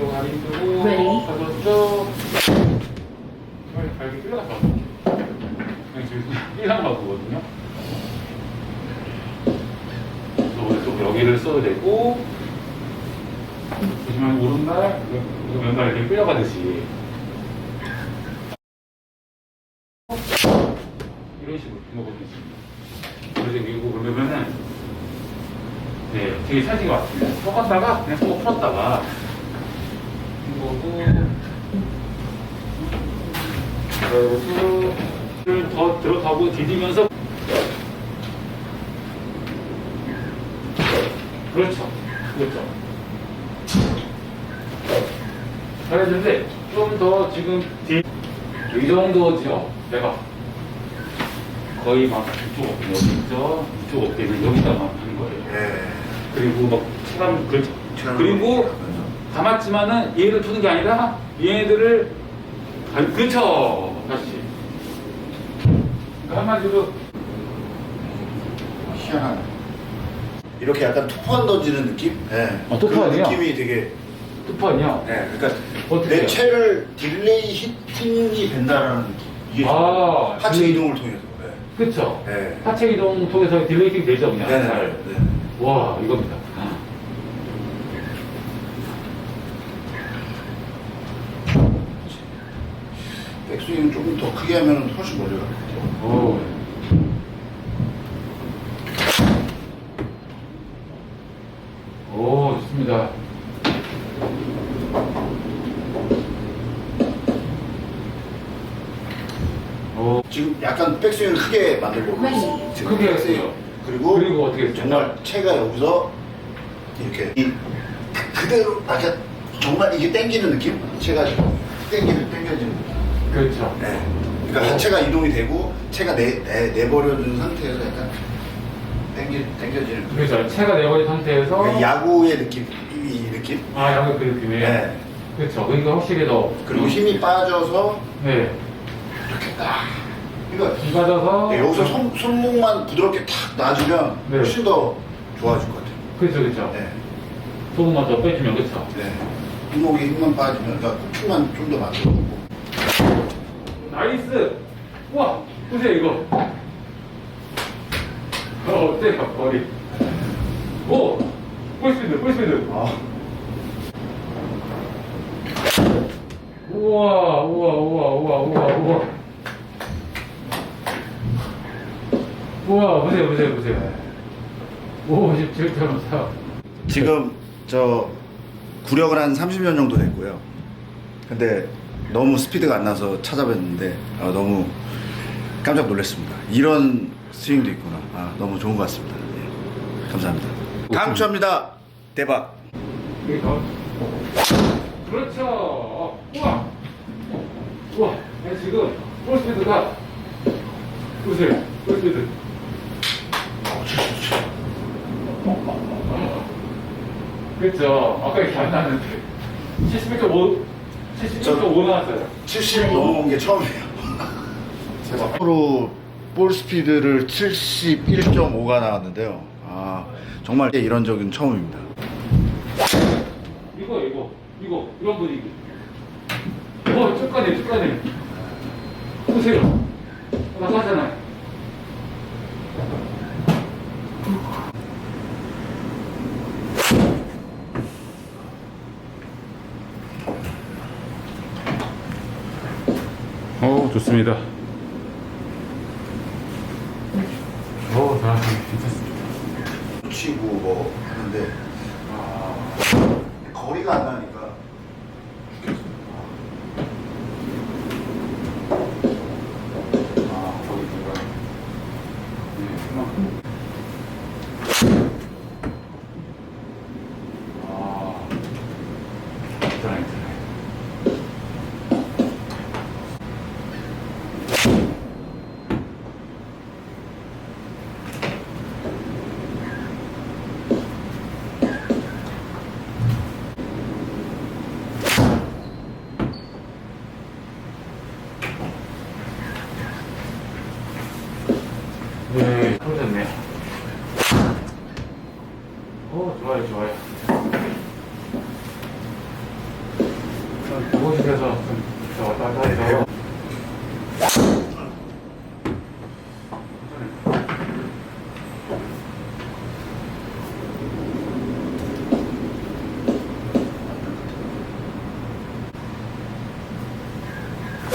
요 다리 쓰고? 가서 쭉 정말 발이 끌려가서 그냥 지금 끌려가 보거든요. 그래서 오른쪽 여기를 써도 되고 보시면 오른발 왼발 이렇게 끌려가듯이. 이런 식으로 먹어보겠습니다. 그래서 밀고 그러면은 네, 되게 찰지게 왔습니다. 섞었다가 그냥 쏙 풀었다가 이 거고 그리고 더 들어가고 디디면서 그렇죠, 그렇죠. 잘했는데 좀 더 지금 디, 이 정도죠. 내가 거의 막 이쪽 어깨 여기 있죠. 이쪽 어깨는 여기다만 하는 거예요. 예. 그리고 막 체감 그렇죠. 체감 그리고 하면서. 감았지만은 얘를 푸는 게 아니라 얘네들을 아, 그쵸 다시 그러니까 한마디로 희한하네. 이렇게 약간 투펀 던지는 느낌? 예. 아, 투펀이요? 그 느낌이 되게, 투펀이요. 예. 그러니까 어떻게 내 해요? 채를 딜레이 히팅이 된다라는 느낌. 이게 아, 하체 딜레이- 이동을 통해서. 그쵸. 예. 예. 하체 이동 통해서 딜레이팅 되죠 그냥. 네 네. 잘. 네. 와 이겁니다. 백스윙은 조금 더 크게 하면 훨씬 멀리 갈것 같아요. 오. 오 좋습니다. 오. 지금 약간 백스윙을 크게 만들려고 네. 지금 크게 백스윙. 했어요. 그리고, 그리고 어떻게 했어요? 정말 채가 여기서 이렇게 이 그대로 약간 정말 이게 당기는 느낌? 채가 당기는 당겨지는 느낌. 그렇죠. 네. 그러니까 하체가 이동이 되고 채가 내, 내, 내버려준 상태에서 약간 당기, 당겨지는 느낌. 그렇죠. 체가 내버린 상태에서 그러니까 야구의 느낌, 이, 이 느낌. 아 양은 그 느낌에. 네. 그렇죠. 그러니까 확실히 더 그리고 힘이 빠져서 네. 이렇게 딱. 그러니까 이 받아서 네, 여기서 손, 손목만 부드럽게 탁 놔주면 네. 훨씬 더 좋아질 것 같아요. 그렇죠, 그렇죠. 네. 소금만 더 빼주면 그렇죠. 네. 손목에 힘만 빠지면, 그러니까 축만 좀 더 만들어보고. 나이스. 우와, 보세요 이거. 어, 어때요 머리? 오, 풀스피드, 풀스피드. 아, 우와, 우와, 우와, 우와, 우와, 우와. 우와, 보세요, 보세요, 보세요. 57.4. 지금 저 구력을 한 30년 정도 됐고요. 근데 너무 스피드가 안 나서 찾아뵀는데 아, 너무 깜짝 놀랐습니다. 이런 스윙도 있구나. 아, 너무 좋은 것 같습니다. 예. 감사합니다. 다음 주합니다. 대박. 그렇죠. 우와. 우와. 내 지금 풀스피드가 보세요. 풀스피드. 그렇죠. 아까 이렇게 안 나왔는데 71.5 71.5 나왔어요. 70 넘어온 게 처음이에요. 앞으로 볼 스피드를 71.5가 나왔는데요. 아, 정말 이런 적은 처음입니다. 이거 이거 이거 이런 분위기. 어, 쭉 가네. 보세요. 나가잖아요. 오, 좋습니다. 오, 나 괜찮습니다. 치고 뭐 하는데 아, 거리가 안 나니까 아, 거기 누가. 네, 그만큼. 아, 있잖아, 있잖아. 네, 그러셨네요. 오, 좋아요, 좋아요.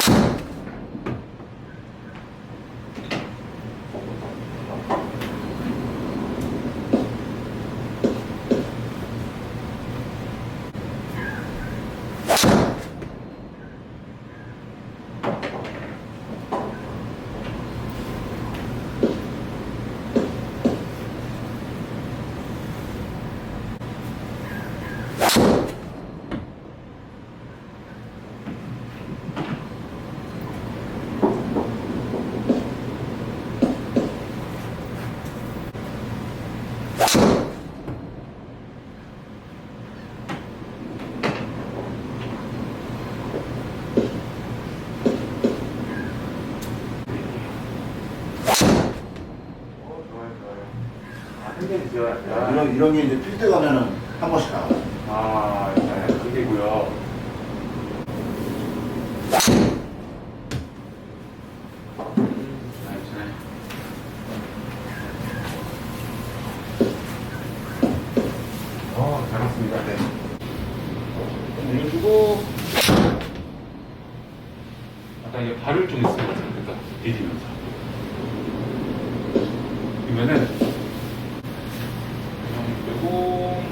어, 아, 흔들리 지어야 이런 이런 게 이제 필드 가면은 한 번씩 나와. 아, 네, 그게고요. 어, 잘 왔습니다. 네. 올려주고, 아까 이게 발을 좀 있어요. 그러니까 디디면서. 그러면은, 그리고,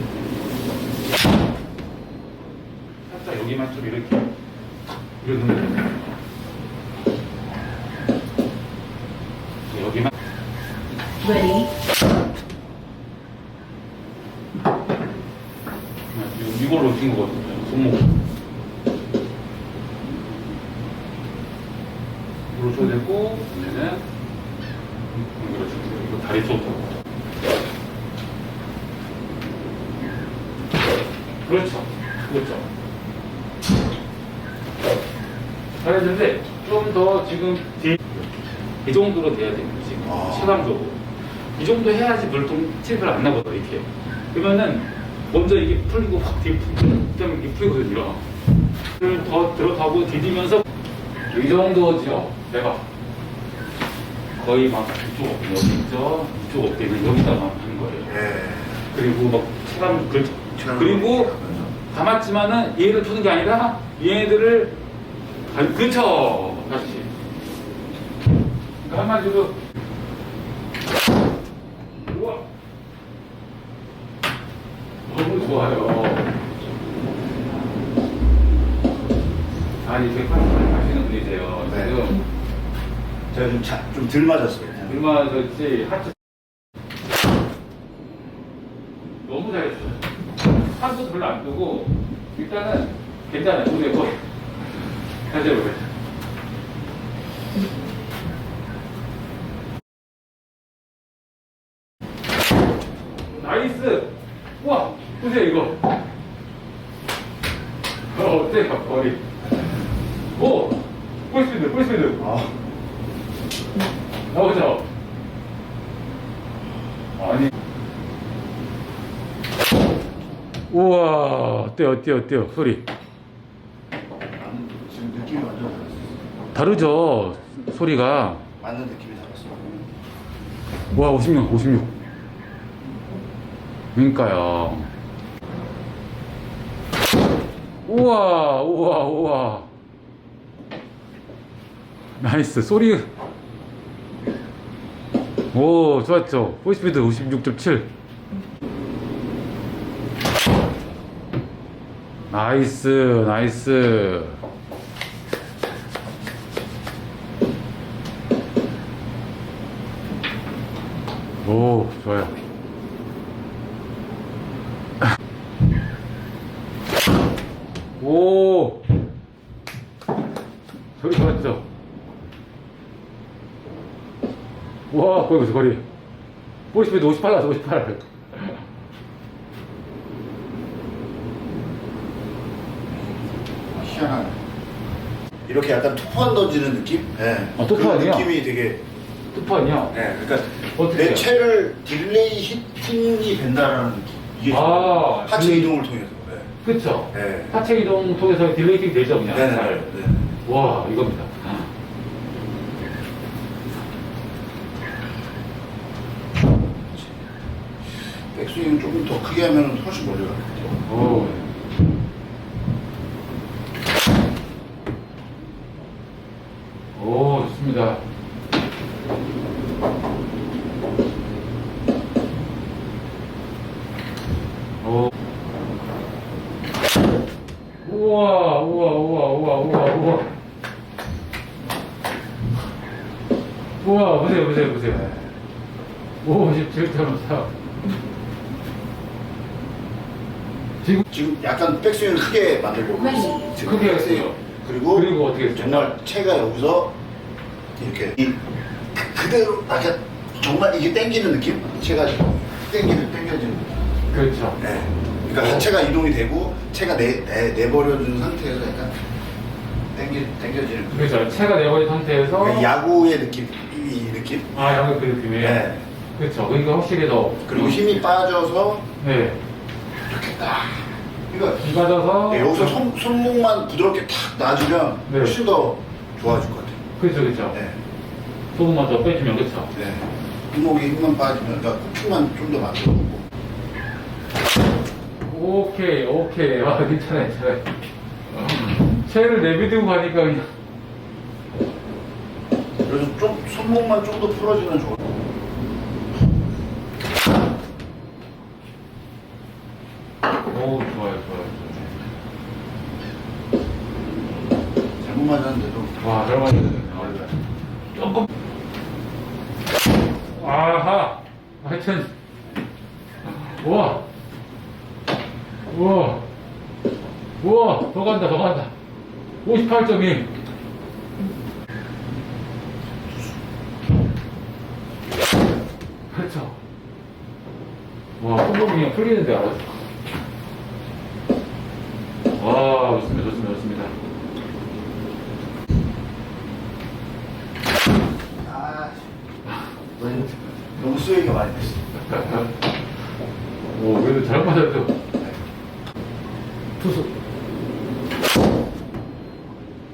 살짝 여기만 좀 이렇게 이러는 거예요. 여기만 Ready, 이- 이걸로 뛴 거거든요. 손목. 이걸로 줘야 되고, 그러면은 이걸로 주면 돼요. 이거 다리 쪽. 그렇죠. 그렇죠. 잘했는데 좀 더 지금 뒤, 이 정도로 돼야 돼요. 지금 아. 체감적으로. 이 정도 해야지 물통 티를 안 나거든 이렇게. 그러면은 먼저 이게 풀리고 확 뒤에 그다음에 이게 풀리거든요. 를더 들어가고 디디면서 이 정도죠. 내가 거의 막 이쪽 어깨 여기 있죠. 이쪽 어깨는 여기다가 하는 거예요. 예. 그리고 막 체감 그 그리고. 감았지만은 얘를 푸는 게 아니라 얘들을 아, 그쵸 다시 그러니까 한마디로 우와. 너무 좋아요. 아니 이렇게 컨셉을 하시는 분이세요 네. 지금. 제가 좀 자, 좀 덜 맞았어요. 얼마나 좋지. 하트. 너무 잘했어요. 한도 별로 안 뜨고 일단은 괜찮아요. 근데 뭐 나이스! 우와! 보세요 이거. 어, 어때요 머리? 오! 풀스피드 풀스피드 아, 나오죠? 아니. 우와, 어때요, 어때요, 어때요, 소리. 나는 지금 느낌이 완전 달랐어요. 다르죠, 소리가. 맞는 느낌이 달랐어요. 와, 56, 56. 그러니까요. 우와, 우와, 우와. 나이스, 소리. 오, 좋았죠. 포스피드 56.7. 나이스, 나이스. 오, 좋아요. 오! 소리 좋았죠? 와, 거기 무슨 거리. 50에도 58 나왔어, 58. 희한하네. 이렇게 약간 투판 던지는 느낌? 예. 아? 그 느낌이 되게. 아니야? 예. 그러니까 어떻게 내 해요? 채를 딜레이 히팅이 된다라는 느낌. 이게 아, 하체 딜레이. 이동을 통해서. 예. 그쵸? 네. 하체 이동 통해서 딜레이팅 되죠, 그냥. 네네. 잘. 네. 와, 이겁니다. 백스윙 조금 더 크게 하면 훨씬 멀리 같아요. 오. 오, 좋습니다. 오. 우와, 우와, 우와, 우와, 우와, 우와. 우와, 보세요, 보세요, 보세요. 오, 17.4. 지금 지금 약간 백스윙을 크게 만들려고 네. 했어요. 지금 크게 백스윙. 했어요. 그리고, 그리고 어떻게 했어요? 정말 채가 여기서 이렇게 이 그- 그대로 약간 정말 이게 당기는 느낌? 채가 당기는 당겨지는 느낌. 그렇죠. 네. 그러니까 하체가 이동이 되고 채가 내, 내, 내버려준 상태에서 약간 당기, 당겨지는 느낌. 그렇죠. 체가 내버린 상태에서 그러니까 야구의 느낌, 느낌? 아 양의 그 느낌이 네. 그렇죠. 그러니까 확실히 더 그리고 힘이 빠져서 네 이렇게 딱. 그러니까 비 맞아서 네, 여기서 손, 손목만 부드럽게 탁 놔주면 네. 훨씬 더 좋아질 것 같아요. 그렇죠 그렇죠. 네. 소금만 더 빼주면 그렇죠. 네. 손목에 힘만 빠지면, 그러니까 코킹만 좀 더 만들어보고. 오케이 오케이 아 괜찮아 괜찮아. 체를 내비두고 가니까 그냥 그래서 좀, 손목만 좀더것 같아요. 오 좋아요 좋아요. 잘못 맞았는데도. 와잘 맞았네. 조금. 아하. 하여튼. 우와. 우와. 우와. 더 간다 더 간다. 58.2 그렇죠 와 손목이 그냥 풀리는데 알았어 와 좋습니다 좋습니다 좋습니다 아, 너무, 스웨이가 많이 됐어. 오 그래도 잘 맞았죠 투수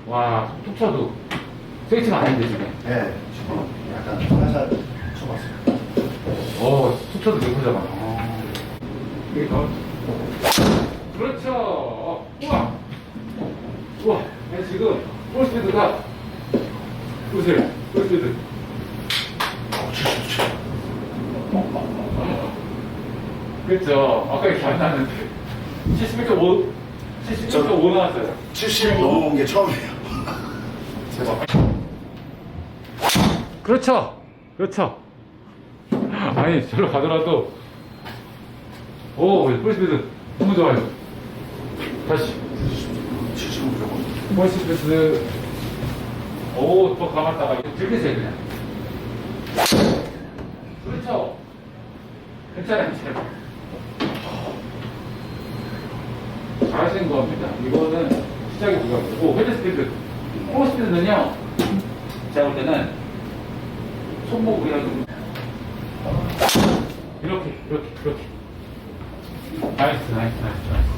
와 툭 쳐도 세이치가 아닌데 지금 네, 지금 약간 살살 쳐봤어요. 어, 수초도 되고 잡아. 여기 더. 그렇죠. 우와. 우와. 아니, 지금, 볼스피드가, 보세요. 볼스피드. 그렇죠. 아까 이렇게 안 나왔는데. 71.5, 71.5 나왔어요. 70 넘어온 게 처음이에요. 그렇죠. 그렇죠. 아니, 저로 가더라도, 오, 볼스피드 너무 좋아요. 다시. 70 무조건. 볼스피드, 오, 더 감았다가 들리세요, 그냥. 그렇죠. 괜찮아요, 괜찮아요. 잘하시는 겁니다. 이거는 시작이 불가하고, 헤드 스피드. 코어 스피드는요, 제가 볼 때는 손목 그냥 좀 이렇게 이렇게 이렇게 나이스 나이스 나이스 나이스.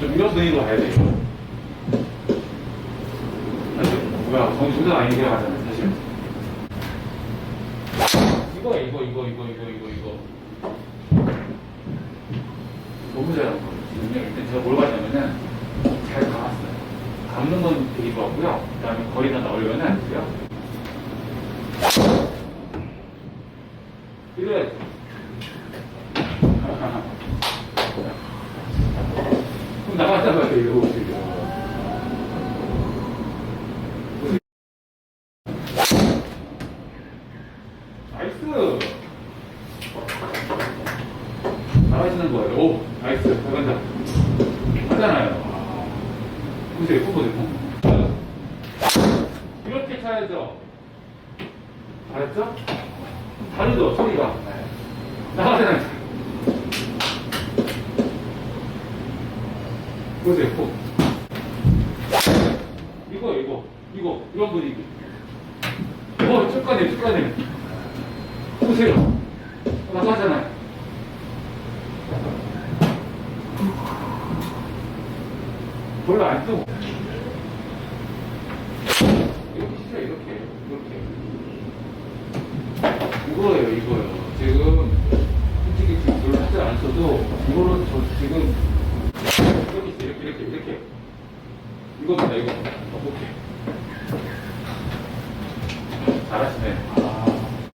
좀 분위기로 가야 돼. 뭐야 정신 충전 아니게 가잖아 사실. 이거 이거 이거 이거 이거 이거 이거. 너무 잘한 거예요 일단 제가 뭘 봤냐면은 잘 감았어요. 감는 건 되게 좋았고요. 그 다음에 거리가 나오려면은 그요 이래. 그럼 나갔잖아요, 이거. 나이스. 잘하시는 거예요. 오, 나이스. 잘 간다. 하잖아요. 보세요, 콤보 대통. 이렇게 차야죠. 잘했죠? 다르죠, 소리가. 나가잖아요. 보세요, 코. 이거, 이거, 이거, 이런 분위기. 어, 쭉 가네, 쭉 가네. 보세요. 나가잖아요. 별로 안 뜨고